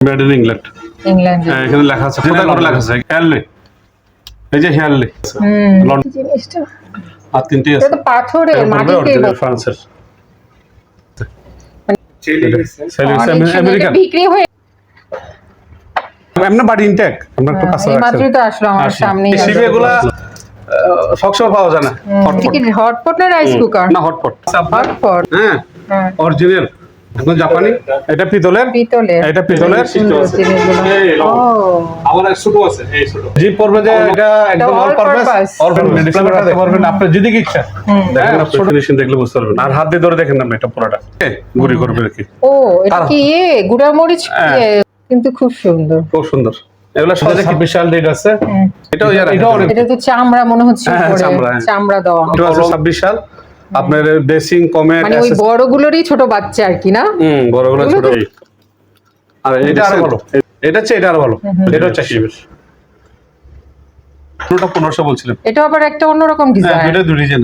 Made in England ইংল্যান্ডে হ্যাঁ, এখানে লেখা আছে কোথায় করে লেখা আছে? হেয়ারলি এই যে হেয়ারলি জিনিসটা আর তিনটি আছে। তো পাথরের মাটিতে ফ্রান্সের। আমেরিকান বিক্রি হয়ে এমনি বাড়ি ইনটেক আমরা একটু কাছে এই মাত্রই তো আসলো আমার সামনে সবসময় পাওয়া যায় না। হটপট না রাইস কুকার না হটপট হটপট হ্যাঁ হ্যাঁ। অরিজিনাল একদম জাপানি? এটা পিতলের? পিতলের। এটা পিতলের? সুন্দর জিনিসগুলো। এই ও। আমার এক ছোট আছে এই ছোট। জি পড়বে যে এটা একদম অল পারপাস অল মেডিসিন রাখতে পারবেন আপনি যদি ইচ্ছা। দেখেন ছোট মেশিন দেখলে বুঝতে পারবেন। আর হাত দিয়ে ধরে দেখেন না এটা পুরোটা। গুড়ি করবে আর কি? ও এটা কি? গুড়া মরিচ হ্যাঁ। কিন্তু খুব সুন্দর। খুব সুন্দর। এগুলো সাথে ছাব্বিশ সাল ডেট আছে। এটাও এটা তো চামড়া মনে হচ্ছে হ্যাঁ, চামড়া, হ্যাঁ। চামড়া দেওয়া। এটা আছে ছাব্বিশ সাল। আপনার ড্রেসিং কমের মানে ওই বড়গুলোরই ছোট বাচ্চা আর কি না? হুম বড়গুলো ছোট আর এটা আরও ভালো। এটা হচ্ছে এটা আরও ভালো। এটা হচ্ছে শিবের। পুরোটা পনেরোশো বলছিলাম এটা আবার একটা অন্যরকম হ্যাঁ ডিজাইন এটা দুই ডিজাইন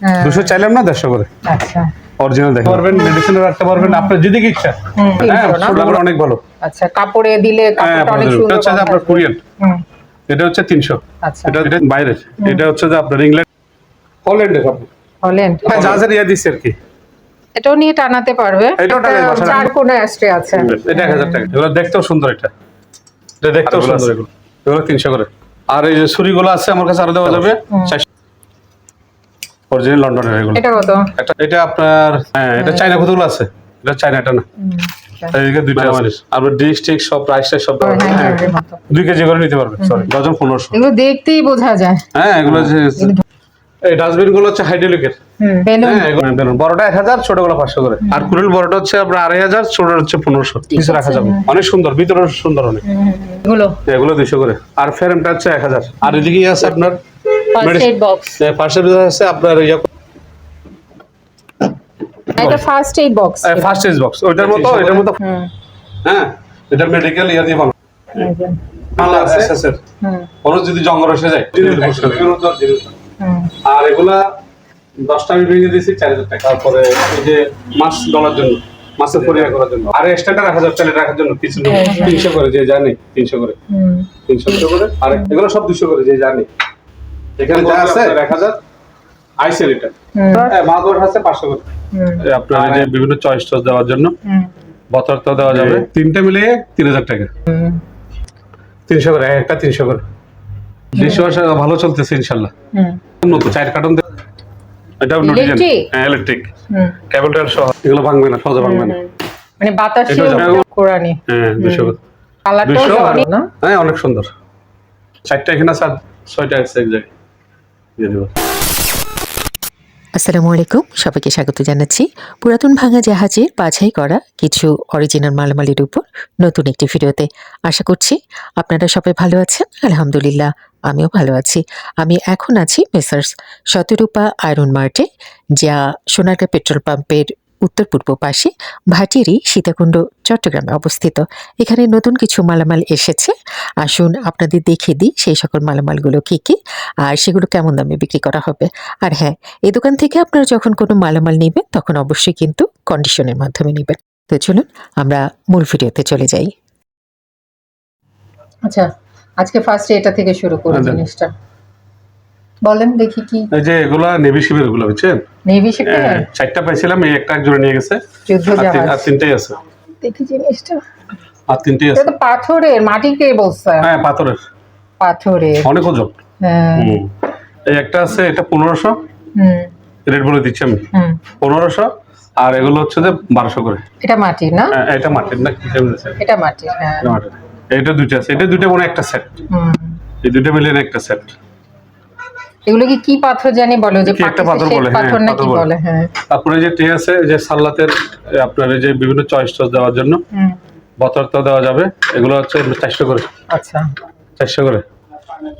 হ্যাঁ। দুশো চাইলাম না দেড়শো করে? আচ্ছা। অরিজিনাল দেখতে পারবেন মেডিসিন রাখতে পারবেন আপনার যদি ইচ্ছা। হ্যাঁ না? অনেক ভালো। আচ্ছা কাপড়ে দিলে হ্যাঁ কাপড়টা অনেক এটা সুন্দর হচ্ছে আপনার কোরিয়ান হুম, এটা হচ্ছে তিনশো। আচ্ছা। এটা এটা বাইরের এটা হচ্ছে যে আপনার ইংল্যান্ড হল্যান্ডের আপনি হলেন। হ্যাঁ জাহাজের ইয়া দিচ্ছে আর কি। এটাও নিয়ে টানাতে পারবে। এটাও টানাতে পারবে। চার কোণে অ্যাস্ট্রে আছে। এটা এক হাজার টাকা। এগুলো দেখতেও সুন্দর এটা। এটা দেখতেও সুন্দর এগুলো। এগুলো তিনশো করে। আর এই যে ছুরিগুলো আছে আমার কাছে আরও দেওয়া যাবে। অরিজিনাল লন্ডনের এগুলো। এটা কত এটা আপনার হ্যাঁ এটা চাইনা কতগুলো আছে? এটা চাইনা এটা না। আচ্ছা। দুইটা ডিস্ট্রিক্ট সব প্রাইস সব। হ্যাঁ। দুই কেজি করে নিতে পারবেন সরি ডজন পনেরোশো। এগুলো দেখতেই বোঝা যায়। হ্যাঁ এগুলো যে এই ডাস্টবিনগুলো হচ্ছে হাইড্রোলিকের হ্যাঁ বড়টা এক হাজার ছোটগুলো পাঁচশো করে। আর কুড়িল বড়টা হচ্ছে আপনার আড়াই হাজার ছোটটা হচ্ছে পনেরোশো। কিছু রাখা যাবে। অনেক সুন্দর ভিতরে সুন্দর অনেক। এগুলো? এগুলো দুইশো করে। আর ফ্রেমটা হচ্ছে এক হাজার। আর এদিকে আছে আপনার ফার্স্ট বক্স আছে আপনার ইয়ে। এটা first aid box first box ওইটার মতো এটার মতো। হ্যাঁ এটা মেডিকেল ইয়ে দিয়ে বানানো। আছে হুম। যদি জঙ্গল এসে যায় আর এগুলা দশটা আমি ভেঙে দিয়েছি চার হাজার টাকা। তারপরে এই যে মাছ ডলার জন্য মাছের পরিয়া করার জন্য। আর এক্সট্রাটা রাখা প্লেট রাখার জন্য কিছু নেই। তিনশো করে যে জানি তিনশো করে। তিনশো করে করে। আর এগুলো সব দুশো করে যে জানি। এখানে যা আছে? এক হাজার। আইসের এটা। হুম। হ্যাঁ মা আছে পাঁচশো করে। হুম। আপনার যে বিভিন্ন চয়েস টয়েস দেওয়ার জন্য হুম। দেওয়া যাবে। তিনটে মিলিয়ে তিন হাজার টাকা। হুম। তিনশো করে একটা তিনশো করে। ডিশওয়াশ ভালো চলতেছে ইনশাল্লাহ। হুম। নতুন চার কার্টন এটা নোটিজেন হ্যাঁ ইলেকট্রিক কেবল টায়ার সহ এগুলো ভাঙবে না সহজে ভাঙবে না। মানে বাতাসে কোরানি। হ্যাঁ 200 কালারটাও দুশো না? হ্যাঁ অনেক সুন্দর। চারটা এখানে আছে আর ছয়টা আছে এক জায়গায়। দিয়ে দেবো। আসসালামু আলাইকুম, সবাইকে স্বাগত জানাচ্ছি। পুরাতন ভাঙা জাহাজের বাছাই করা কিছু অরিজিনাল মালামালির উপর নতুন একটি ভিডিওতে। আশা করছি আপনারা সবাই ভালো আছেন, আলহামদুলিল্লাহ, আমিও ভালো আছি। আমি এখন আছি মেসার্স শতরূপা আয়রন মার্টে যা সোনারকা পেট্রোল পাম্পের উত্তর পূর্ব পাশে ভাটিয়ারি সীতাকুণ্ড চট্টগ্রামে অবস্থিত। এখানে নতুন কিছু মালামাল এসেছে। আসুন আপনাদের দেখে দিই সেই সকল মালামালগুলো কী কী আর সেগুলো কেমন দামে বিক্রি করা হবে। আর হ্যাঁ এই দোকান থেকে আপনারা যখন কোনো মালামাল নেবেন তখন অবশ্যই কিন্তু কন্ডিশনের মাধ্যমে নেবেন। তো চলুন আমরা মূল ভিডিওতে চলে যাই। আচ্ছা আজকে ফার্স্টে এটা থেকে শুরু করি আচ্ছা। জিনিসটা। বলেন দেখি কি। এই যে এগুলা নেভি শিপের এগুলো বুঝছেন? নেভি শিপে হ্যাঁ, চারটা পাইছিলাম এই একটা এক জোড়া নিয়ে গেছে। যুদ্ধ আর তিন- আর জাহাজ আছে। দেখি জিনিসটা। আর তিনটেই আছে। পাথরের মাটি কে বলছে হ্যাঁ পাথরের। পাথরের। অনেক ওজন। হ্যাঁ। এই একটা আছে এটা পনেরোশো। হুম। রেট বলে দিচ্ছি আমি। পনেরোশো। আর এগুলো হচ্ছে যে বারোশো করে। এটা মাটি না? হ্যাঁ, এটা মাটির না? এটা মাটি হ্যাঁ। এটা দুইটা আছে। এটা দুইটা মনে হয় একটা সেট এই দুইটা মিলিয়ে একটা সেট এগুলো কি পাথর জানি বলো যে একটা পাথর বলে, হ্যাঁ, পাথর বলে। হ্যাঁ। তারপরে যে টে আছে যে সাল্লাতের আপনার যে বিভিন্ন চয়েস টয়েস দেওয়ার জন্য বতরটা দেওয়া যাবে এগুলো হচ্ছে চারশো করে। আচ্ছা। চারশো করে।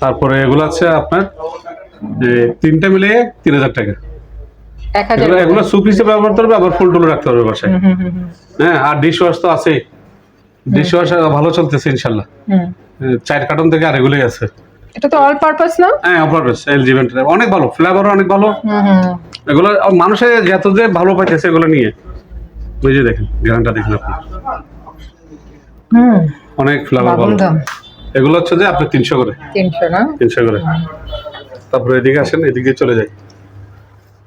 তারপরে এগুলো আছে আপনার যে তিনটা মিলিয়ে তিন হাজার টাকা। এগুলো সুপ হিসেবে ব্যবহার করবে আবার ফুল টুল রাখতে পারবে বাসায়। হ্যাঁ আর ডিশ ওয়াশ তো আছেই। ডিশ ওয়াশ ভালো চলতেছে ইনশাল্লাহ। চার কার্টন থেকে আর এগুলোই আছে। এটা তো অল পারপাস না? হ্যাঁ অপারবেস এলজি ভেন্টার অনেক ভালো ফ্লেভারও অনেক ভালো। এগুলো মানুষে যত যে ভালো পাইতেছে এগুলো নিয়ে। বুঝে দেখেন গ্রানটা দেখেন আপনি। হুম। অনেক ফ্লেভার ভালো। এগুলো হচ্ছে যে আপনি তিনশো করে। তিনশো না? তিনশো করে। তারপরে এদিকে আসেন এদিকে চলে যাই।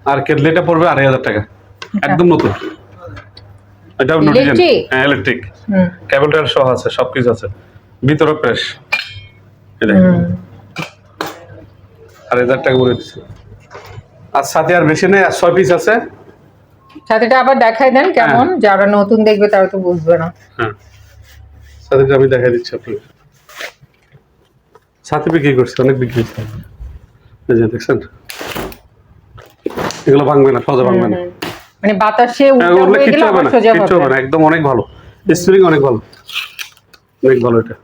আর কেটলিটা পড়বে আড়াই হাজার টাকা। একদম নতুন। এটা নোটিজেন হ্যাঁ ইলেকট্রিক কেবল সহ আছে সব কিছু আছে ভিতরে প্রেস এটা আড়াই হাজার টাকা বলে দিচ্ছি আর সাথে আর বেশি নেই আর ছয় পিস আছে। সাথেটা আবার দেখাই দেন কেমন যারা নতুন দেখবে তারা তো বুঝবে না। হ্যাঁ। সাথে আমি দেখাই দিচ্ছি আপনাকে। সাথে বিক্রি করছে অনেক বিক্রি করছে এই যে দেখছেন? এগুলো ভাঙবে না সহজে ভাঙবে না। মানে বাতাসে হ্যাঁ, হয়ে গেলে হবে আবার না সোজা হবে। না একদম অনেক ভালো। স্প্রিং অনেক ভালো। অনেক ভালো এটা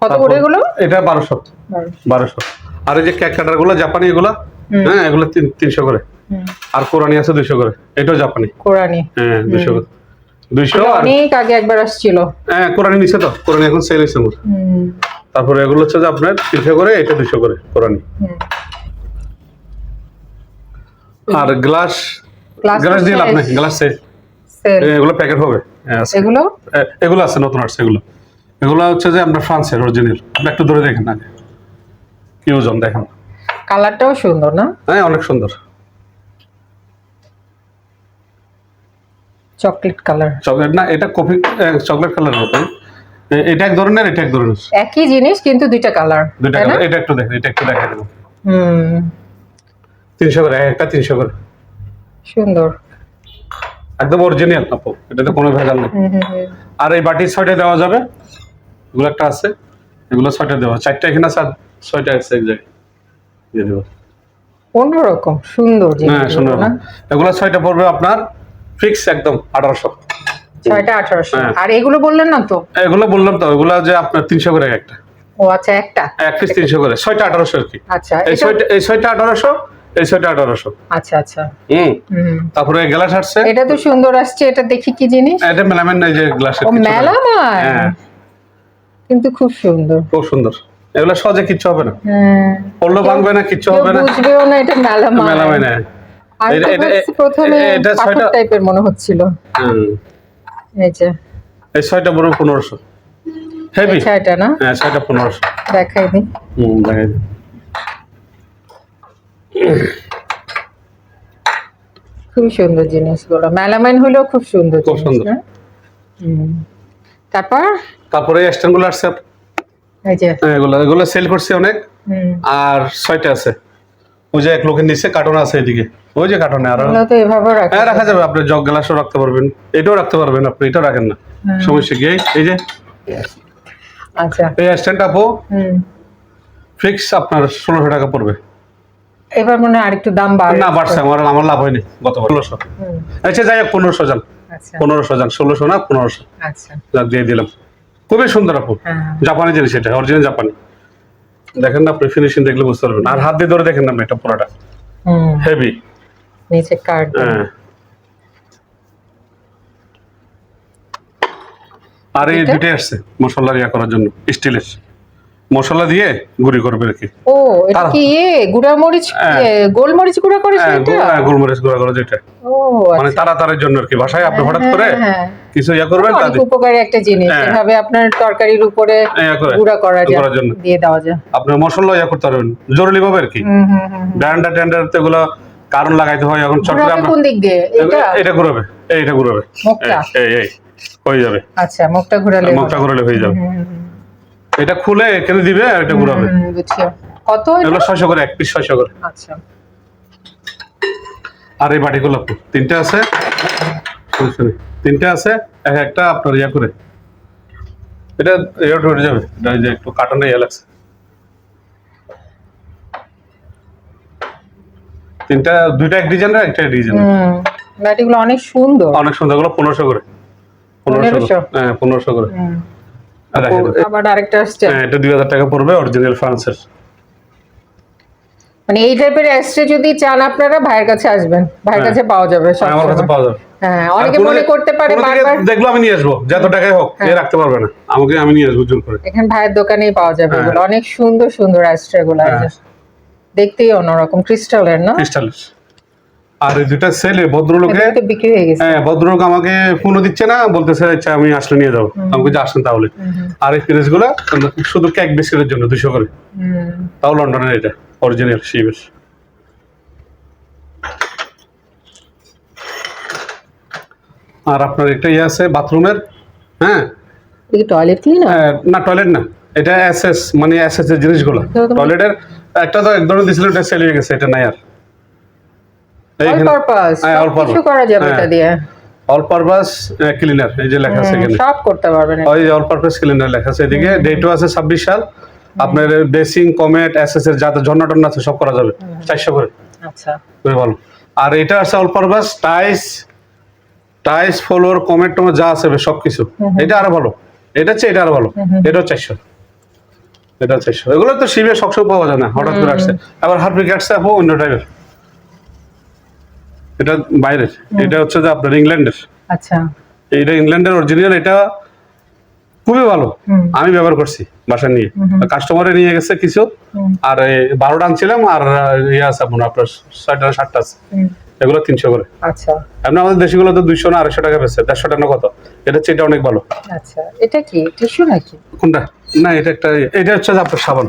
কত করে এগুলো? এটা বারোশো। বারোশো। আর এই যে ক্যাক কাটারগুলো জাপানি এগুলা হ্যাঁ এগুলো তিনশো করে। আর কোরআনি আছে দুইশো করে। এটাও জাপানি কোরআনি হ্যাঁ দুইশো করে। দুইশো অনেক আগে একবার আসছিল। হ্যাঁ কোরআনি নিচে তো। কোরআনি এখন সেল হয়েছে আমার তারপরে এগুলো হচ্ছে যে আপনার তিনশো করে এটা দুইশো করে কোরআনি আর গ্লাস গ্লাস দিয়ে লাভ। নেই গ্লাস সেল এগুলো প্যাকেট হবে। হ্যাঁ, এগুলো? এগুলো আছে নতুন আসছে এগুলো। এগুলো হচ্ছে যে আপনার ফ্রান্সের অরিজিনাল আপনি একটু ধরে দেখেন আগে। কি ওজন দেখেন? কালারটাও সুন্দর না? হ্যাঁ অনেক সুন্দর। Chocolate colour. চকলেট না এটা কফি চকলেট কালার মতো এটা এক ধরনের এটা এক ধরনের। একই জিনিস কিন্তু দুইটা কালার দুইটা colour। এটা একটু দেখেন এটা একটু দেখা দেবো। হুম। তিনশো করে একটা তিনশো করে। সুন্দর। একদম অরিজিনাল আপু। এটাতে কোনো ভেজাল নেই। আর এই বাটির ছয়টা দেওয়া যাবে? এগুলো একটা আছে এগুলো ছয়টা দেওয়া। চারটা এখানে আছে ছয়টা আছে দিয়ে দেবো। অন্যরকম সুন্দর হ্যাঁ সুন্দর না? এগুলো ছয়টা পড়বে আপনার ফিক্স একদম আঠারোশো। ছয়টা আঠারোশো। হ্যাঁ। আর এগুলো বললেন না তো? এগুলো বললাম তো এগুলো যে আপনার তিনশো করে একটা। ও আচ্ছা একটা। এক পিস তিনশো করে ছয়টা আঠারোশো আর কি। আচ্ছা এই ছয়টা এই ছয়টা আঠারোশো এই ছয়টা আঠারোশো। আচ্ছা আচ্ছা। হুম। তারপরে গ্লাস আসছে। এটা তো সুন্দর আসছে এটা দেখি কি জিনিস? এটা মেলামেন নাই যে গ্লাসের ও হ্যাঁ। কিন্তু খুব সুন্দর। খুব সুন্দর। এগুলো সহজে কিচ্ছু হবে না। হ্যাঁ। পড়ল ভাঙবে না কিচ্ছু হবে না। বুঝবেও না এটা আমি তো এটা- এটা- প্রথমে এটা ছয়টা- টাইপের মনে হচ্ছিল। হুম। এই যে। এই ছয়টা বড় পনেরোশো। হেভি এটা না? হ্যাঁ ছয়টা পনেরোশো। দেখাই দিই। হুম দেখাই দিন। খুব সুন্দর জিনিসগুলো। মেলামাইন হলেও খুব সুন্দর খুব সুন্দর। না? হুম। তারপর? তারপরে স্ট্যান্ডগুলো আসছে এগুলো এগুলো সেল করছি অনেক। আর ছয়টা আছে। ওই যে এক লোকের নিচে কার্টন আছে এদিকে। ওই যে কার্টনে আর। হ্যাঁ রাখা যাবে। আপনি জগ গ্লাসও রাখতে পারবেন। এটাও রাখতে পারবেন আপনি এটাও রাখেন না। সমস্যা কি এই- যে। আচ্ছা। এই স্ট্যান্ড আপু হুম। ফিক্স আপনার ষোলোশো টাকা পড়বে। এবার মনে হয় আরেকটু দাম বাড়বে। না বাড়ছে। আমার আমার লাভ হয়নি গত ষোলোশো। আচ্ছা যাই হোক পনেরোশো যান আচ্ছা। পনেরোশো যান ষোলোশো না পনেরোশো। আচ্ছা। দিয়ে দিলাম। খুবই সুন্দর আপু। হ্যাঁ। জাপানি জিনিস এটা অরিজিনাল জাপানি। দেখেন না আপনি ফিনিশিং দেখলে বুঝতে পারবেন। আর হাত দিয়ে ধরে দেখেন না এটা পুরোটা। হেভি নিচে কার্ড হ্যাঁ। আর এই দুটো আসছে মশলা ইয়া করার জন্য স্টিলের মশলা দিয়ে গুঁড়ি করবে আর কি। ও এটা কি ইয়ে গুড়া মরিচ হ্যাঁ। ইয়ে, গোলমরিচ গুঁড়া করেছে হ্যাঁ, এটা? হ্যাঁ, গোলমরিচ গুঁড়া করা যেটা ও মানে আচ্ছা। তাড়াতাড়ির জন্য আর কি বাসায় আপনি হঠাৎ করে হ্যাঁ, হ্যাঁ। কিছু ইয়া করবেন তাদের উপকারী একটা জিনিস হ্যাঁ। এভাবে আপনার তরকারির উপরে ইয়া গুঁড়া করা যায় জন্য। দিয়ে দেওয়া যায়। আপনার মশলা ইয়া করতে পারবেন জরুরি ভাবে আর কি। গ্রাইন্ডার ট্যান্ডার তো এগুলো কারণ লাগাইতে হয় এখন চট করে কোন দিক দিয়ে? এটা এটা ঘুরাবে এইটা ঘুরাবে? এই এই, হয়ে যাবে। আচ্ছা মুখটা ঘুরালে মুখটা ঘুরালে হয়ে যাবে। এটা খুলে এখানে দিবে আর এটা ঘুরাবে। কত এটা? এগুলো ছয়শো করে এক পিস ছয়শো করে। আচ্ছা। আর এই বাটিগুলো আপু, তিনটে আছে। sorry, আছে এক একটা আপনার ইয়া করে। এটা এয়ার উঠে যাবে এটা যে একটু কাটনে ইয়ে লাগছে। তিনটা দুইটা এক ডিজাইন আর একটা ডিজাইন হুম বাটিগুলো অনেক সুন্দর। অনেক সুন্দরগুলো পনেরোশো করে। পনেরোশো পনেরোশো? হ্যাঁ পনেরোশো করে। আবার আরেকটা আসছে। হ্যাঁ, এটা দুই হাজার টাকা পড়বে অরিজিনাল ফ্রান্সের মানে এই টাইপের যদি চান আপনারা ভাইয়ের কাছে আসবেন। ভাইয়ের হ্যাঁ। কাছে পাওয়া যাবে সব হ্যাঁ, আমার কাছে পাওয়া যাবে। হ্যাঁ অনেকে মনে করতে পারে বারবার দেখল আমি নিয়ে আসব যত টাকাই হোক এ রাখতে পারবে না। আমাকে আমি নিয়ে আসব জোর করে। এখানে ভাইয়ের দোকানেই পাওয়া যাবে হ্যাঁ। এগুলো। অনেক সুন্দর সুন্দর অ্যাস্ট্রা গুলো হ্যাঁ। দেখতেই অন্যরকম ক্রিস্টালের না? ক্রিস্টালিস আর দুটা ছেলে ভদ্রলোকে হয়ে হ্যাঁ ভদ্রলোক আমাকে ফোনও দিচ্ছে না বলতেছে আচ্ছা আমি আসলে নিয়ে যাব। আমাকে যে আসেন তাহলে। আর এই ফ্রিজগুলা শুধু কেক বিস্কুটের জন্য দুশো করে। তাও লন্ডনের এটা অরিজিনাল শিবের আর আপনার একটা ইয়ে আছে বাথরুমের হ্যাঁ? টয়লেট ক্লিনার না? টয়লেট না এটা এসএস মানে এসএস এর জিনিসগুলো। টয়লেটের একটা তো এক ধরনের দিছিল এটা সেল হয়ে গেছে এটা নাই আর অল এইখানে পারপাস হ্যাঁ, all purpose। কিছু করা যাবে। এটা দিয়ে। অল পারপাস ক্লিনার এই যে লেখা আছে এখানে। সব করতে পারবেন ওই অল পারপাস ক্লিনার লেখা আছে এদিকে। ডেটও আছে ছাব্বিশ সাল। আপনার বেসিং কমেট এসএস এর যাতে ঝর্ণা আছে সব করা যাবে। করে। আচ্ছা। খুবই ভালো আর এটা আছে অল পারপাস টাইস টাইস ফলোর কমেট টমেট যা আছে সব কিছু এটা আরও ভালো। এটা হচ্ছে এটা আরও ভালো। এটাও এটা এগুলো তো শিবে সবসময় পাওয়া যায় না হঠাৎ করে আসছে। আবার হারপিক আসছে আপু অন্য টাইপের এটা বাইরের। এটা হচ্ছে যে আপনার ইংল্যান্ডের। আচ্ছা। এটা ইংল্যান্ডের অরিজিনাল এটা খুবই ভালো। আমি ব্যবহার করছি বাসা নিয়ে। কাস্টমারে নিয়ে গেছে কিছু। আর বারোটা আনছিলাম আর ইয়ে আছে আপনার আপনার ছয়টা সাতটা আছে। এগুলো তিনশো করে। আচ্ছা। এমনি আমাদের দেশগুলো তো দুইশো না আড়াইশো টাকা বেছে দেড়শো টাকা কত? এটা হচ্ছে এটা অনেক ভালো। আচ্ছা। এটা কি? টিস্যু নাকি? কোনটা? না এটা একটা এটা হচ্ছে আপনার সাবান।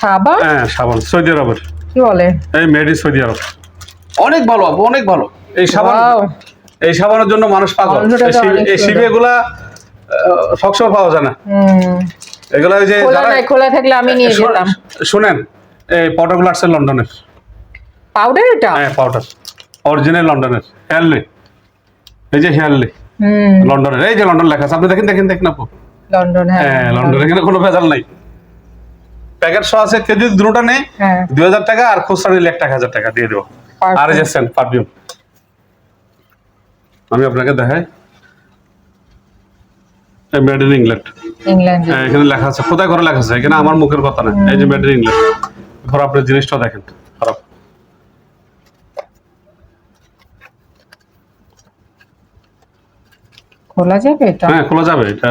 সাবান? হ্যাঁ সাবান সৌদি আরবের। কি বলে? এই মেড ইন সৌদি আরব। অনেক ভালো আপু অনেক ভালো। এই সাবান এই সাবানের জন্য মানুষ পাগল। এই শিবে- এগুলা সবসময় পাওয়া যায় না। এগুলা ওই যে খোলা থাকলে আমি নিয়ে যেতাম। শোনেন এই পাউডারগুলো আসছে লন্ডনের। পাউডার এটা? হ্যাঁ পাউডার অরিজিনাল লন্ডনের হেয়ারলি। এই যে হেয়ারলি। লন্ডনের এই যে লন্ডন লেখা আছে। আপনি দেখেন দেখেন দেখেন আপু। লন্ডন হ্যাঁ। হ্যাঁ লন্ডনে এখানে কোনো ভেজাল নাই। প্যাকেট সহ আছে কেজি দুটোটা নেই হ্যাঁ। দুই হাজার টাকা আর খুচরা নিলে একটা হাজার টাকা দিয়ে দেবো। আর যে সেন্ট পারফিউম। আমি আপনাকে দেখাই। মেড ইন ইংল্যান্ড ইংল্যান্ডে হ্যাঁ এখানে লেখা আছে। কোথায় করে লেখা আছে? এখানে আমার মুখের কথা না। এই যে মেড ইন ইংল্যান্ড এরপর আপনার জিনিসটা দেখেন। খারাপ খোলা যাবে এটা? হ্যাঁ খোলা যাবে এটা।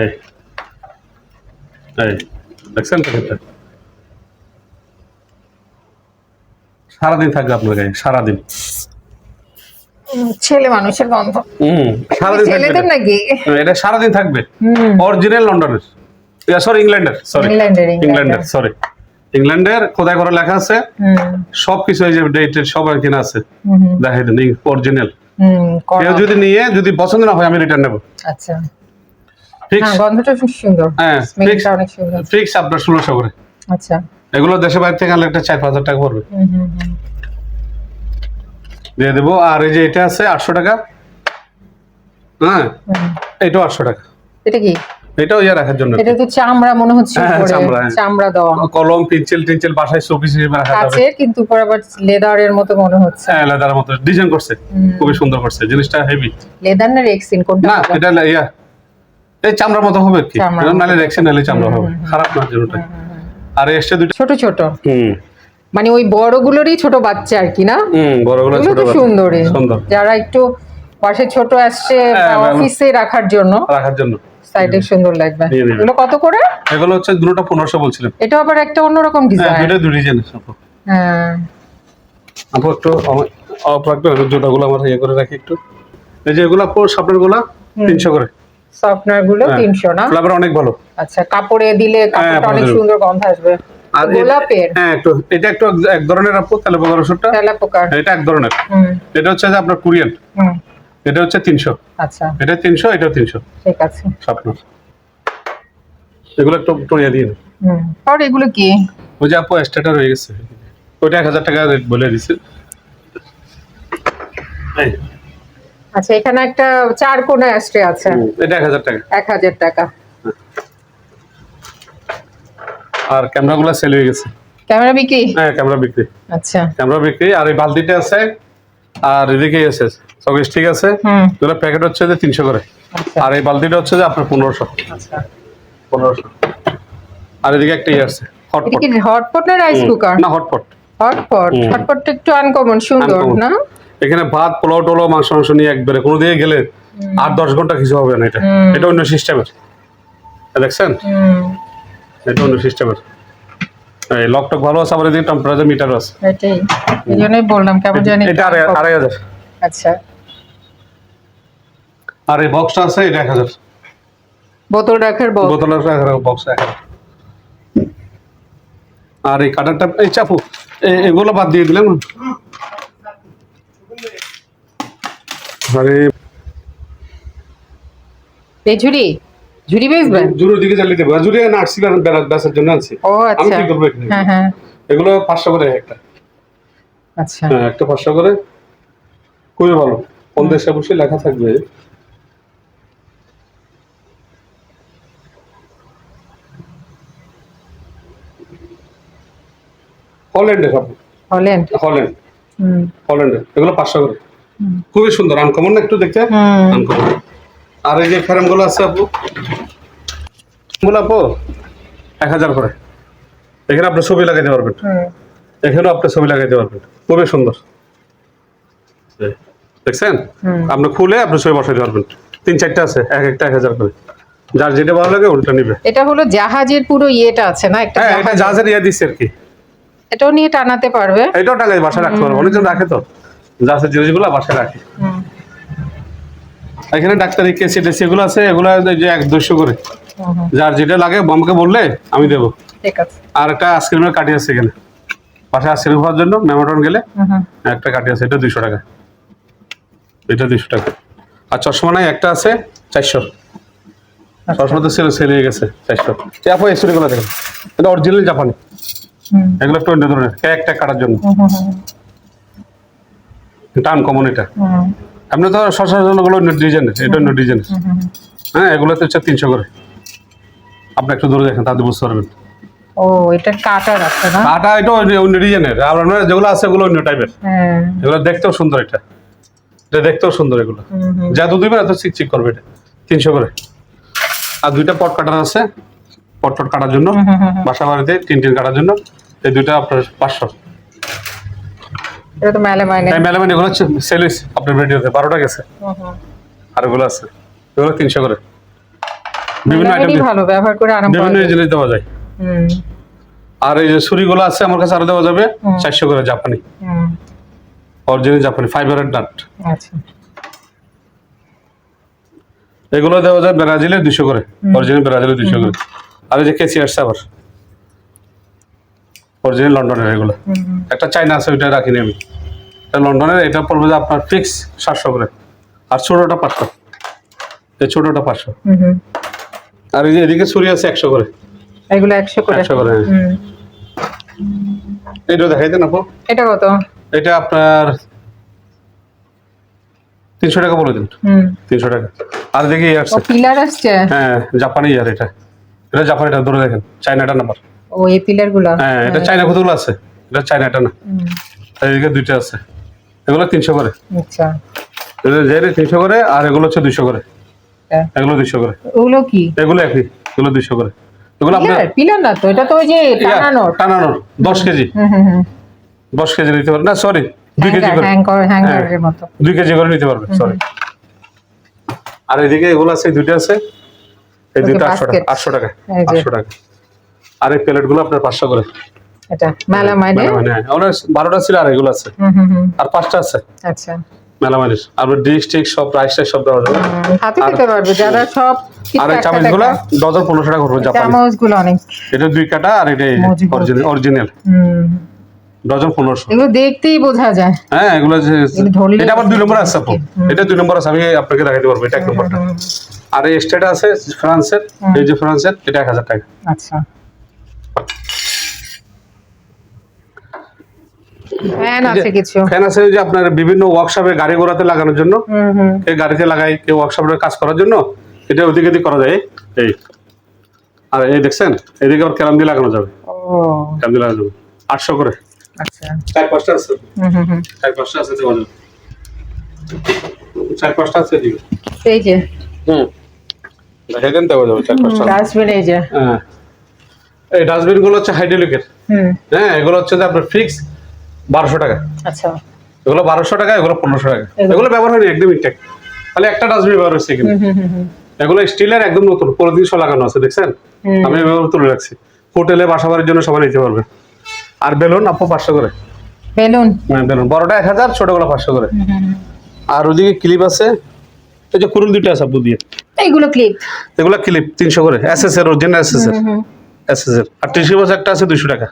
এই। এই। দেখছেন প্যাকেটটা সারাদিন থাকবে আপনার গায়ে সারাদিন। ছেলে মানুষের গন্ধ। হুম সারাদিন ছেলেদের নাকি? এটা সারাদিন থাকবে। অরিজিনাল লন্ডনের সরি ইংল্যান্ডের সরি ইংল্যান্ডের সরি ইংল্যান্ডের কোথায় করে লেখা আছে। সবকিছু এই যে ডেটের সব কিনা আছে। দেখাই দেন অরিজিনাল হুম কেউ যদি নিয়ে যদি পছন্দ না হয় আমি রিটার্ন নেব। আচ্ছা। ফিক্স হ্যাঁ গন্ধটা খুব সুন্দর। হ্যাঁ ফিক্স আপনার ষোলোশো করে। আচ্ছা। এগুলো দেশে বাইরে থেকে আনলে একটা চার পাঁচ হাজার টাকা পড়বে। দিয়ে দেবো আর এই যে এটা আছে আটশো টাকা। হ্যাঁ এটাও আটশো টাকা। এটা কি? এটাও ইয়ে রাখার জন্য। এটা তো চামড়া মনে হচ্ছে হ্যাঁ, চামড়া, হ্যাঁ। দেওয়া। কলম পেন্সিল টেন্সিল বাসায় শোপিস হিসেবে রাখা যাবে। কাচের কিন্তু উপরে আবার লেদারের মতো মনে হচ্ছে। হ্যাঁ লেদার মতো। ডিজাইন করছে। খুবই সুন্দর করছে। জিনিসটা হেভি লেদার না রেক্সিন? কোনটা না এটা ইয়া। এই চামড়ার মতো হবে কি। নালে রেখছে নালে চামড়া হবে। খারাপ না জিনিসটা আর এসছে দুটো ছোট ছোট। হুম। মানে ওই বড়গুলোরই ছোট বাচ্চা আর কি না? হুম বড়গুলো ছোট সুন্দর যারা একটু পাশে ছোট আসছে হ্যাঁ, অফিসে রাখার জন্য রাখার জন্য। সাইডে সুন্দর লাগবে। এগুলো কত করে? এগুলো হচ্ছে দুটো পনেরোশো বলছিলাম এটা আবার একটা অন্যরকম হ্যাঁ ডিজাইন দুটো ডিজাইন হ্যাঁ। আপু একটু অফ রাখবেন আমি জুতাগুলো আমার ইয়ে করে রাখি একটু। এই যে এগুলো সাপড়েরগুলা তিনশো করে। সফটনারগুলো হ্যাঁ। তিনশো না? ফ্লেভার অনেক ভালো। আচ্ছা কাপড়ে দিলে কাপড়টা অনেক সুন্দর গন্ধ আসবে। আর গোলাপের? হ্যাঁ একটু এটা একটু এক ধরনের আপু তাহলে বগর ওষুধটা তেলাপোকার এটা এক ধরনের। এটা হচ্ছে যে আপনার কুরিয়ান। এটা হচ্ছে তিনশো। আচ্ছা। এটা তিনশো এটাও তিনশো। ঠিক আছে। স্বপ্ন এগুলো একটু টনিয়া দিয়ে দিন। হুম। আর এগুলো কি? ওই যে আপু এক্সট্রাটা রয়ে গেছে। ওইটা এক হাজার টাকা রেট বলে দিছে। এই, আচ্ছা এখানে একটা চার কোনা অ্যাস্ট্রে আছে এটা এক হাজার টাকা। এক হাজার টাকা। আর ক্যামেরাগুলো সেল হয়ে গেছে। ক্যামেরা বিক্রি? হ্যাঁ ক্যামেরা বিক্রি। আচ্ছা। ক্যামেরা বিক্রি আর এই বালতিটা আছে আর এদিকে আছে সব ঠিক আছে। হুম। এগুলো প্যাকেট হচ্ছে যে তিনশো করে। আচ্ছা। আর এই বালতিটা হচ্ছে যে আপনার পনেরোশো। আচ্ছা। পনেরোশো। আর এদিকে একটা ইয়ে আছে এটা হটপট কি হটপট না রাইস কুকার না হটপট হটপট হুম। হটপটটা একটু আনকমন সুন্দর না? এখানে ভাত পোলাও টোলাও মাংস মাংস নিয়ে একবারে কোনো দিকে গেলে আট দশ ঘণ্টা কিছু হবে না এটা। এটা অন্য সিস্টেমের দেখছেন? এটা অন্য সিস্টেমের এই লক টক ভালো আছে আবার এদিকে টেম্পারেচার আছে। এটাই। এই জন্যই বললাম কেমন জানি এটা আড়াই হাজার। আচ্ছা। আর এই বক্সটা আছে এটা এক হাজার। বোতল রাখার বক্স বোতলের বক্স এক হাজার আর এই কাটারটা এই চাপু এগুলো বাদ দিয়ে দিলাম আরে এই ঝুড়ি ঝুড়ি বেচবেন? জুরুর দিকে চালিয়ে দেবো। জুড়ি না আসছি বেসার জন্য আনছি। ও আমি আচ্ছা। কি করব এখানে? হ্যাঁ হ্যাঁ। এগুলো পাঁচশো করে একটা। আচ্ছা। হ্যাঁ একটা পাঁচশো করে। খুবই ভালো। পঞ্চাশ অবশ্যই লেখা থাকবে? হল্যান্ডের কাপড় হলেন হল্যান্ড। হুম। হল্যান্ডের এগুলো পাঁচশো করে। খুবই সুন্দর আনকমন না একটু দেখতে? আনকমন আর এই যে ফ্রেমগুলো আছে আপু? গুলো আপু এক হাজার করে। এখানে আপনি ছবি লাগাইতে পারবেন। এখানেও আপনি ছবি লাগাইতে পারবেন। খুবই সুন্দর। দেখছেন। আপনি খুলে আপনি ছবি বসাইতে পারবেন। তিন চারটা আছে এক একটা এক হাজার করে। যার যেটা ভালো লাগে ওটা নিবে। এটা হলো জাহাজের পুরো ইয়েটা আছে না? একটা হ্যাঁ জাহাজের ইয়ে দিচ্ছে আর কি। এটাও নিয়ে টানাতে পারবে। এটাও টাকায় বাসায় রাখতে পারবে। অনেকজন রাখে তো। জাহাজের জিনিসগুলো বাসায় রাখে। এখানে ডাক্তারি কেসি টেসি এগুলো আছে এগুলো যে এক দুশো করে। যার যেটা লাগে আমাকে বললে আমি দেবো। আর একটা আইসক্রিমের কাটি আছে এখানে। বাসায় আইসক্রিম খাওয়ার জন্য মেমোটন গেলে। একটা কাটি আছে এটা দুইশো টাকা। এটা দুইশো টাকা। আর চশমা নাই একটা আছে চারশো। চশমা তো সেল সেল হয়ে গেছে চারশো। আপু এই চুরিগুলো দেখেন। এটা অরিজিনাল জাপানি এগুলো একটু অন্য ধরনের একটা কাটার জন্য। হুম, হুম, এটা। আপনি তো সচরাচরগুলো অন্য ডিজাইনের এটা অন্য ডিজাইনের। হ্যাঁ এগুলোতে হচ্ছে তিনশো করে। আপনি একটু দূরে দেখেন তাতে বুঝতে পারবেন। ও এটা কাটার আছে না? কাটা এটা অন্য ডিজাইনের আর আপনার যেগুলো আছে ওগুলো অন্য টাইপের হ্যাঁ। এগুলো দেখতেও সুন্দর এটা। এটা দেখতেও সুন্দর এগুলো। যা দুধ দিবেন এত চিকচিক করবে এটা। তিনশো করে। আর দুইটা পট কাটার আছে। পট টট কাটার জন্য। বাসা বাড়িতে টিন টিন কাটার জন্য। এই দুইটা আপনার পাঁচশো। এটা তো মেলে মাইনে এগুলো হচ্ছে সেলিস আপনার ভিডিওতে বারোটা গেছে। হুম, হুম। আর এগুলো আছে। এগুলো তিনশো করে। বিভিন্ন আইটেম ভালো ব্যবহার করে আরাম বিভিন্ন জিনিস দেওয়া যায়। আর এই যে ছুরিগুলো আছে আমার কাছে আরও দেওয়া যাবে চারশো করে জাপানি। অরিজিনাল জাপানি ফাইবারের নাট আচ্ছা। এগুলো দেওয়া যায় ব্রাজিলের দুশো করে। অরিজিনাল ব্রাজিলের দুশো করে। আর এই যে কেসি আসছে আবার। অরিজিনাল লন্ডনের এগুলো। একটা চাইনা আছে ওইটা রাখিনি আমি। এটা লন্ডনের এটা পড়বে যে আপনার ফিক্স সাতশো করে। আর ছোটোটা পাঁচশো। এই ছোটোটা পাঁচশো। আর এই যে এদিকে ছুরি আছে একশো করে। এগুলো একশো করে। একশো করে এটা দেখাই দেন আপু। এটা কত? এটা আপনার তিনশো টাকা বলে দিন। হুম। তিনশো টাকা। আর দেখি পিলার আসছে? হ্যাঁ জাপানি ইয়ার এটা। এটা জাপানিটা ধরে দেখেন। চাইনাটা নাম্বার ও এই পিলারগুলো? হ্যাঁ এটা চাইনা কতগুলো আছে? এটা চাইনাটা না। এদিকে দুইটা আছে। এগুলো তিনশো করে। আচ্ছা। এটা যে তিনশো করে আর এগুলো হচ্ছে দুইশো করে। হ্যাঁ। এগুলো দুইশো করে। ওগুলো কি? এগুলো একই এগুলো দুইশো করে। এগুলো আপনার পিলার না তো? এটা তো ওই যে টানানোর। টানানোর। দশ কেজি। হুম হুম হুম। দশ কেজি নিতে পারবেন না সরি দুই কেজি করে। হ্যাং করে হ্যাঁ। হ্যাঙ্গারের মতো। দুই কেজি করে নিতে পারবেন সরি আর এদিকে এগুলো আছে দুইটা আছে। এই দুইটা আটশো টাকা। আটশো টাকা। আটশো টাকা। আর এই প্লেটগুলো আপনার পাঁচশো করে। এটা মেলামাইনে মেলামাইনে হ্যাঁ ওনার বারোটা ছিল আর এগুলো আছে। আর পাঁচটা আছে। আচ্ছা। মেলামাইনের। আর ডিশ টিক সব টাইস সব দেওয়া যাবে। হাতে খেতে পারবে। যারা সব আর চামচগুলো ডজন পনেরোশো টাকা করবে জাপানি। চামচগুলো অনেক। এটা দুই কাটা আর এটা অরিজিনাল ডজন পনেরোশো। এগুলো দেখতেই বোঝা যায়। হ্যাঁ এগুলো এটা আবার দুই নম্বর আছে আপু। এটা দুই নম্বর আছে আমি আপনাকে দেখাইতে পারব এটা এক নম্বরটা। আর এই স্টেট আছে ফ্রান্সের এই যে ফ্রান্সের এটা এক হাজার টাকা। আচ্ছা। ফ্যান আছে কিছু। ফ্যান আছে যে আপনার বিভিন্ন ওয়ার্কশপে গাড়ি ঘোড়াতে লাগানোর জন্য। হুম হুম। কেউ গাড়িতে লাগাই কেউ ওয়ার্কশপে কাজ করার জন্য। এটা ওদিকে এদিক করা যায় এই। আর এই দেখছেন এদিকে আবার ক্যারাম দিয়ে লাগানো যাবে। ক্যারাম দিয়ে লাগানো যাবে। আটশো করে। আচ্ছা। চার পাঁচটা আছে। হুম হুম হুম। চার পাঁচটা আছে দেওয়া যাবে। চার পাঁচটা আছে এদিকে এই যে। হুম। দেখাই দেওয়া যাবে চার পাঁচটা। ডাস্টবিন এই যে। হ্যাঁ। এই ডাস্টবিনগুলো হচ্ছে হাইড্রোলিকের হ্যাঁ এগুলো হচ্ছে যে আপনার ফিক্স বারোশো টাকা। আচ্ছা। এগুলো বারোশো টাকা এগুলো পনেরোশো টাকা। এগুলো- এগুলো ব্যবহার হয়নি একদম ইনটেক খালি একটা ডাস্টবিন ব্যবহার হচ্ছে এখানে। এগুলো স্টিলের একদম নতুন পুরো দিনশো লাগানো আছে দেখছেন? আমি এভাবে তুলে রাখছি। হোটেলে বাসা বাড়ির জন্য সবাই নিতে পারবে। আর বেলুন আপু পাঁচশো করে। বেলুন? হ্যাঁ বেলুন। বড়টা এক হাজার ছোটগুলো পাঁচশো করে। আর ওদিকে ক্লিপ আছে। এই যে কুরুল দুইটা আছে আপু দিয়ে। এইগুলো ক্লিপ এগুলো ক্লিপ তিনশো করে। এস এস এর অরিজিনাল এস এস এর। আর টিসি বক্স একটা আছে টাকা।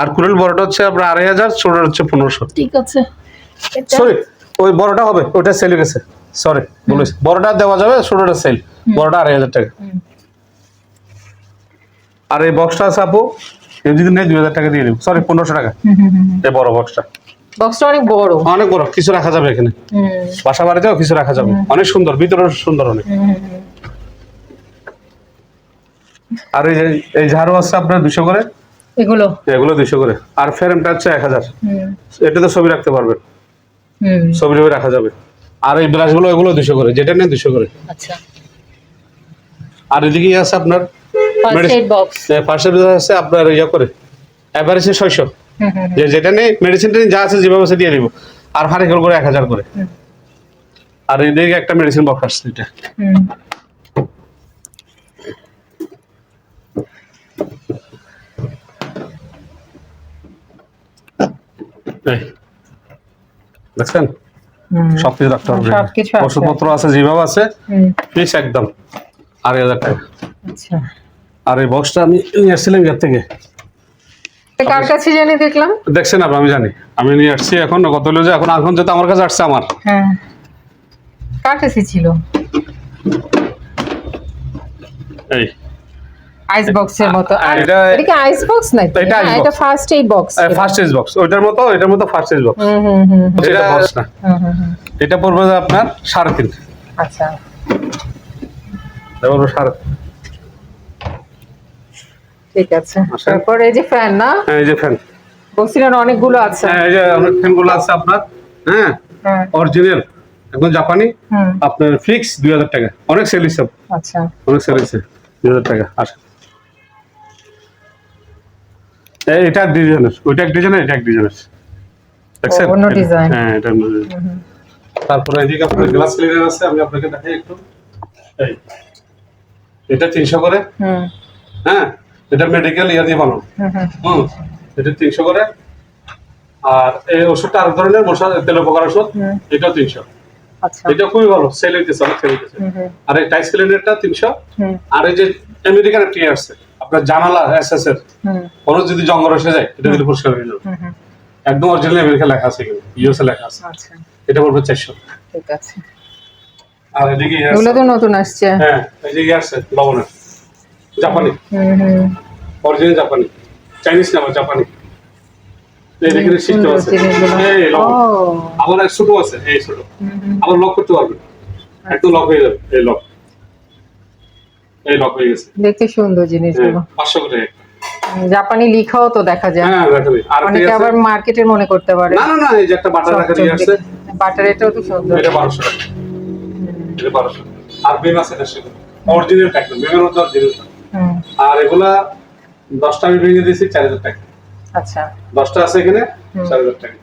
আর কুরুল বড়টা হচ্ছে আপনার আড়াই হাজার ছোটটা হচ্ছে পনেরোশো। ঠিক আছে। সরি ওই বড়টা হবে ওটা সেল গেছে সরি বলেছি বড়টা দেওয়া যাবে ছোটটা সেল বড়টা আড়াই হাজার টাকা। আর এই বক্সটা আছে আপু কেউ যদি নেই দুই হাজার টাকা দিয়ে দিব। সরি পনেরোশো টাকা। এই বড় বক্সটা বক্সটা অনেক বড়। অনেক বড় কিছু রাখা যাবে এখানে। বাসা বাড়িতেও কিছু রাখা যাবে। অনেক সুন্দর ভিতরে সুন্দর অনেক। আর এই যে- এই ঝাড়ু আছে আপনার দুশো করে? এগুলো। এগুলো দুশো করে। আর ফ্রেমটা হচ্ছে এক হাজার। এটা তো ছবি রাখতে পারবেন। ছবি টবি রাখা যাবে। আর এই ব্রাশগুলো এগুলো দুশো করে। যেটা নেই দুশো করে। আচ্ছা। আর এদিকে আছে আপনার ফার্স্ট আছে আপনার ইয়ে করে। অ্যাভারেজে ছয়শো। যে যেটা নেই মেডিসিন যা আছে যেভাবে আছে দিয়ে দিব। আর হারিকেল করে এক হাজার করে। আর এদিকে একটা মেডিসিন বক্স আসছে এটা। দেখছেন? হুম। সব কিছু রাখতে হবে। ওষুধপত্র আছে যেভাবে আছে ফিস একদম আড়াই হাজার টাকা। আচ্ছা। আর এই বক্সটা আমি নিয়ে আসছিলাম এর থেকে। কার কাছে জানি দেখলাম? দেখছেন আপনি আমি জানি। আমি নিয়ে আসছি এখন কত হলো যে এখন এখন যেহেতু আমার কাছে আসছে আমার। হ্যাঁ। কার কাছে ছিল? এই আইস বক্সের মতো। এটা- এটা কি আইস বক্স নাকি? এটা ice হ্যাঁ, box। এটা first aid box first aid box ওইটার মতো এটার মতো ফার্স্ট এজ বক্স হুম হুম হুম হুম, এটা বক্স না। হুম হুম হুম। এটা পড়বে আপনার সাড়ে তিন আচ্ছা। এটা পড়বে সাড়ে ঠিক আছে। আচ্ছা। এই যে ফ্যান না? হ্যাঁ এই যে ফ্যান বলছিলেন অনেকগুলো আছে। হ্যাঁ এই যে অনেক ফ্যানগুলো আছে আপনার। হ্যাঁ হ্যাঁ। অরিজিনাল একদম জাপানি। আপনার ফিক্স দুই হাজার টাকা। অনেক সেল হিসাব আচ্ছা। অনেক সেল হয়েছে দুই হাজার টাকা। আসে এটা ডিজাইনের ওইটা এক ডিজাইনের এটা এক ডিজাইনের দেখছেন? অন্য এটা- হ্যাঁ এটা অন্য তারপরে এদিকে আপনার গ্লাস ক্লিনার আছে আমি আপনাকে দেখাই একটু। এই এটা তিনশো করে। হুম। হ্যাঁ এটা মেডিকেল ইয়া দিয়ে বানানো। হুম এটা তিনশো করে। আর এই ওষুধটা ধরনের মশা তেল উপকার ওষুধ এটাও তিনশো। আচ্ছা। এটা খুবই ভালো সেল হইতেছে অনেক সেল হইতেছে। আর এই টাইস ক্লিনারটা তিনশো। হুম। আর এই যে আমেরিকান একটি আসছে আপনার জানালা এস এস এর কোনো যদি জঙ্গল এসে যায় এটা দিলে পরিষ্কার হয়ে যাবে। একদম অরিজিনাল আমেরিকা লেখা আছে কিন্তু ইউএসএ লেখা আছে। আচ্ছা। এটা পড়বে চারশো। ঠিক আছে। আর এদিকে এগুলো তো নতুন আসছে। হ্যাঁ এই যে আসছে লবণের। জাপানি। হুম হুম। অরিজিনাল জাপানি। চাইনিজ না জাপানি। আবার এক ছোট আছে এই ছোট। আবার লক করতে পারবেন একদম লক হয়ে যাবে এই লক। এই লক হয়ে গেছে। দেখতে সুন্দর হ্যাঁ জিনিসগুলো করে। জাপানি লিখাও তো দেখা যায়। হ্যাঁ আর অনেকে আবার মার্কেটের মনে করতে পারে। না না না এই যে একটা বাটার রাখা দিয়ে আসছে। বাটার এটাও তো সুন্দর। এটা বারোশো টাকা। এটা বারোশো আর বিম আছে দেড়শো অরিজিনাল টাকা বিমের মধ্যে অরিজিনাল আর এগুলা দশটা আমি ভেঙে দিয়েছি চার হাজার টাকা। আচ্ছা। দশটা আছে এখানে হুম। চার হাজার টাকা।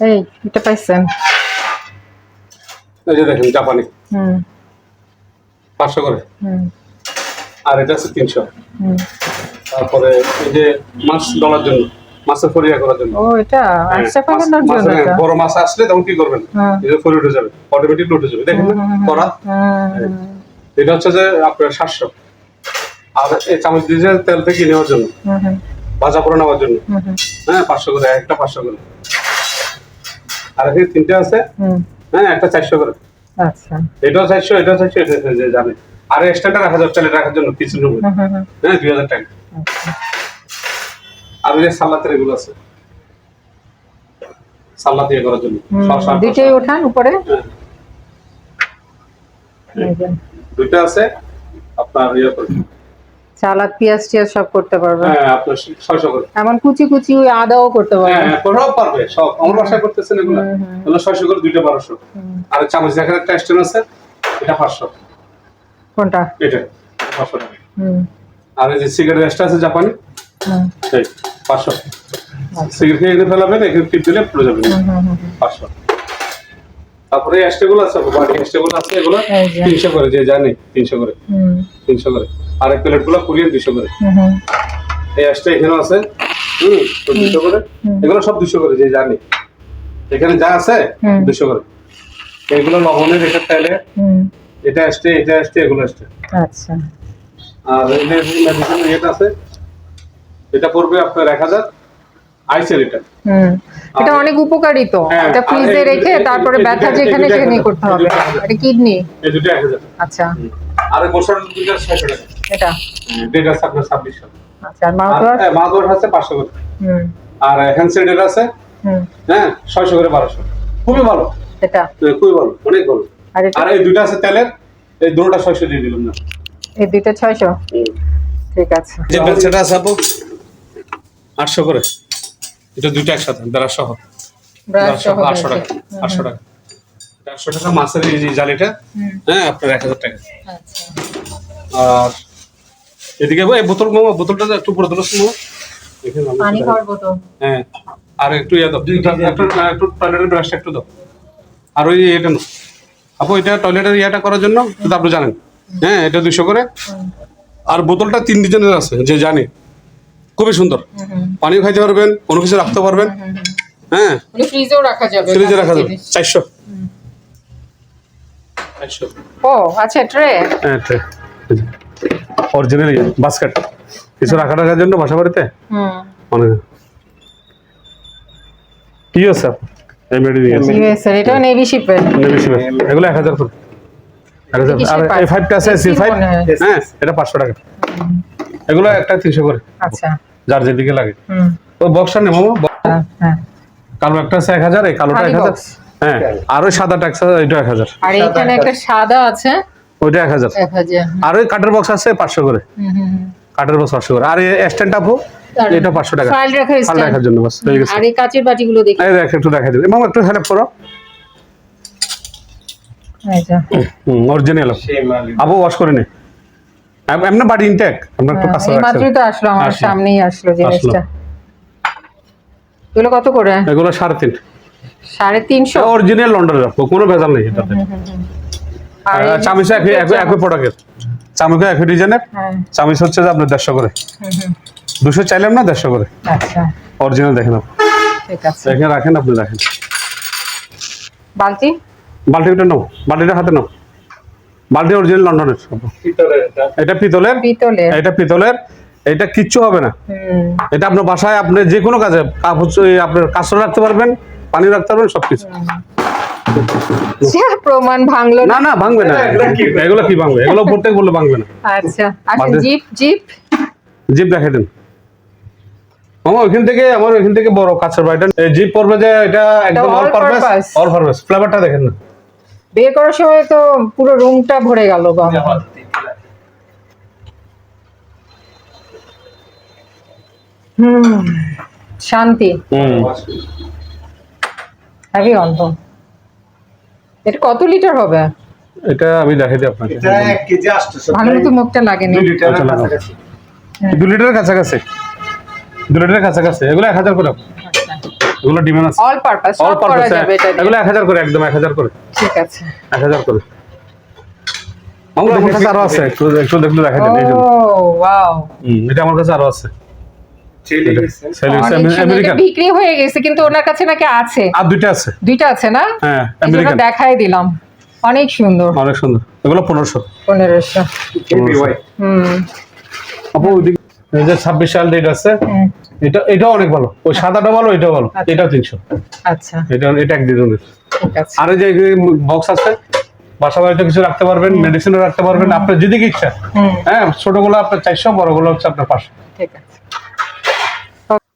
এই এটা পাইছেন? এই যে দেখেন জাপানি। হুম। পাঁচশো করে? আর এটা আছে তিনশো। তারপরে এই যে মাছ ডলার জন্য মাছের ফরিয়া করার জন্য। ও এটা হ্যাঁ, আচ্ছা পাকানোর জন্য বড় মাছ আসলে তখন কি করবেন? হ্যাঁ। এই যে ফরি উঠে যাবে অটোমেটিক উঠে যাবে দেখেন। করা। এটা হচ্ছে যে আপনার সাতশো। আর এই চামচ দিয়ে তেল থেকে নেওয়ার জন্য ভাজা করে নেওয়ার জন্য। হ্যাঁ পাঁচশো করে একটা পাঁচশো করে। আর এখানে তিনটে আছে। হ্যাঁ একটা চারশো করে। আচ্ছা। এটাও চারশো এটাও চারশো এটা যে জানে। আর এক্সট্রাটা রাখা যাবে চালে রাখার জন্য কিছু হুম, হ্যাঁ দুই হাজার টাকা। আর যে সাল্লাতের এগুলো আছে। সালাত ইয়ে করার জন্য। সব দুইটাই ওঠান উপরে? হ্যাঁ, দুইটা আছে। আপনার ইয়ে করে সালাদ পেঁয়াজ টিয়াজ সব করতে পারবে। হ্যাঁ আপনার ছয়শো করে এমন কুচি কুচি ওই আদাও করতে পারবে। হ্যাঁ করাও পারবে সব আমার বাসায় করতেছেন এগুলো। এগুলো ছয়শো করে দুইটা বারোশো। হুম, আর চামচ দেখার একটা স্ট্যান্ড আছে এটা পাঁচশো। কোনটা? এটা পাঁচশো টাকা। হুম। আর এই যে সিগারেট রেস্ট আছে জাপানি এই পাঁচশো। সিগারেট এখানে ফেলাবেন এখানে টিপ দিলে পড়ে যাবে। পাঁচশো। তারপরে এই স্টেগুলো আছে বাকি স্টেগুলো আছে এগুলো। তিনশো করে যে জানি তিনশো করে। হুম, তিনশো করে। আর এই প্লেটগুলো কুড়িয়ে দুশো করে। এই অ্যাশটা এখানেও আছে। হুম তো দুশো করে। এগুলো সব দুশো করে যে জানি। এখানে যা আছে দুশো করে। এগুলো লবণের এটা তেলে এটা আসছে এটা আসছে এগুলো আসছে আচ্ছা। আর এটা মেডিসিন এটা আছে এটা পড়বে আপনার এক হাজার আইসের এটা হুম। এটা অনেক উপকারী তো। হ্যাঁ, এটা ফ্রিজে রেখে তারপরে ব্যথা যেখানে সেখানে করতে হবে। এক। এটা কিডনি এই দুটো এক হাজার। আচ্ছা। আর গোসার দুইটা ছয়শো টাকা এটা? আছে আপনার আচ্ছা আর মাউথ ওয়াশ আছে? পাঁচশো করে। আর হ্যান্ডসেটের আছে। হ্যাঁ ছয়শো করে বারোশো। খুবই ভালো। এটা? খুবই ভালো অনেক ভালো। আর এই দুইটা আছে তেলের এই দুটোটা ছয়শো দিয়ে দিলাম না। এই দুইটা ছয়শো? ঠিক আছে। যে বেলচাটা আছে আপু আটশো করে। এটা দুইটা একসাথে বেড়া সহ আটশো টাকা আটশো টাকা। আটশো টাকা মাছের এই জালিটা হ্যাঁ আপনার এক হাজার টাকা। আচ্ছা। আর এদিকে এই বোতল মামা বোতলটা একটু পুরো তোলো মামা পানি খাওয়ার বোতল। হ্যাঁ আর একটু ইয়ে দাও একটু একটু টয়লেটের ব্রাশটা একটু দাও। আর ওই এটা না আপু এটা টয়লেটের ইয়েটা করার জন্য কিন্তু আপনি জানেন। হ্যাঁ এটা দুশো করে। আর বোতলটা তিন ডিজাইনের আছে যে জানে। খুবই সুন্দর। পানিও খাইতে পারবেন কোনো কিছু রাখতে পারবেন। হ্যাঁ। মানে ফ্রিজেও রাখা যাবে ফ্রিজে রাখা যাবে। চারশো। চারশো। ও আচ্ছা ট্রে হ্যাঁ অরিজিনাল বাস্কেট কিছু রাখা রাখার জন্য বাসা বাড়িতে? অনেক কি আছে আপু? দিয়ে আছে ইউএস এর এটাও নেভি শিপের নেভি শিপের। এগুলো এক হাজার করে এক হাজার কিসের আর এই ফাইভটা আছে সি ফাইভ হ্যাঁ। এটা টাকা। এগুলো একটা তিনশো করে। আচ্ছা। যার যেদিকে লাগে। হুম। ওই বক্সটা নেব হ্যাঁ, হ্যাঁ। কালো একটা আছে এই কালোটা। হ্যাঁ আর ওই সাদা ট্যাক্স এটা এক হাজার। আর এখানে একটা সাদা আছে। ওইটা এক হাজার। আর ওই কাঠের বক্স আছে পাঁচশো করে। হুম, হুম, হুম। কাঠের বক্স পাঁচশো করে। আর স্ট্যান্ড আপু? এটা পাঁচশো টাকা। ফাইল রাখার জন্য বাস হয়ে গেছে। আর এই কাচের বাটিগুলো দেখি। এই দেখ একটু দেখাই দেবে। এবং একটু হেল্প করো। অরিজিনাল আবু ওয়াশ করে নে। এম- এমনি বাড়ি ইনটেক আমরা একটু হ্যাঁ, কাছে রাখছি মাত্রই তো আসলো আমার সামনেই আসলো জিনিসটা এগুলো কত করে? এগুলো সাড়ে তিন। সাড়ে তিনশো? অরিজিনাল লন্ডন রাখব কোনো ভেজাল নেই এটাতে। আর একই একই একই প্রোডাক্টের চামিচও একই ডিজাইনের হ্যাঁ। চামিচ হচ্ছে যে আপনার দেড়শো করে। দুশো চাইলাম না দেড়শো করে? আচ্ছা। অরিজিনাল দেখেন দেখেন রাখেন আপনি দেখেন। বালতি? বালতিটা নাও। বালতিটা হাতে নাও। বালতি অরিজিনাল লন্ডনের। এটা। পিতলের? পিতলের। এটা পিতলের। এটা কিচ্ছু হবে না। এটা আপনার বাসায় আপনি যে কোনো কাজে আপনার কাঁচড় রাখতে পারবেন পানি রাখতে পারবেন সবকিছু। প্রমাণ ভাঙলো না। না না ভাঙবে না। এগুলো কি? ভাঙবে? এগুলো প্রত্যেক বললে ভাঙবে না। আচ্ছা আচ্ছা জিপ জিপ। জিপ দেখে দেন। আমার ওইখান থেকে আমার ওইখান থেকে বড় কাছের বাড়িটা। জিপ পড়বে যে এটা একদম অল পারপাস অল পারপাস ফ্লেভারটা দেখেন না। বের করার সময় তো পুরো রুমটা ভরে গেল হুম শান্তি। হুম। হেভি গন্ধ এটা কত লিটার হবে? এটা আমি দেখাই দিই আপনাকে। এটা এক কেজি আসতেছে ভালো মতো মুখটা লাগেনি। দুই লিটারের আচ্ছা, লাগাও। কাছাকাছি। দু লিটারের কাছাকাছি। দু লিটারের কাছাকাছি। এগুলো এক হাজার করে। এগুলো ডিমান্ড আছে। অল পারপাস অল পারপাস যাবে এটা এগুলো এক হাজার করে একদম এক হাজার করে। ঠিক আছে। এক হাজার করে। আমার কাছে আরও আছে। একটু একটু দেখলে দেখা ও এই জন্য। ওয়াও এটা আমার কাছে আরও আছে। বিক্রি হয়ে গেছে কিন্তু ওনার কাছে নাকি আছে। আর দুইটা আছে। দুইটা আছে না? হ্যাঁ আমেরিকান দেখাই দিলাম। অনেক সুন্দর। অনেক সুন্দর। এগুলো পনেরোশো। পনেরোশো। ABY হুম। আপু এই যে ছাব্বিশ সাল ডেট আছে হুম, এটা এটাও অনেক ভালো। ওই সাদাটা ভালো ভালো। আচ্ছা। এটাও তিনশো। আচ্ছা। এটা এটা এক ডিজনের আর এই যে বক্স আছে বাসা বাড়িতে কিছু রাখতে পারবেন মেডিসিনও রাখতে পারবেন আপনার যেদিকে ইচ্ছা। হুম। হ্যাঁ ছোটগুলো আপনার চারশো বড়গুলো হচ্ছে আপনার পাঁচশো। ঠিক আছে।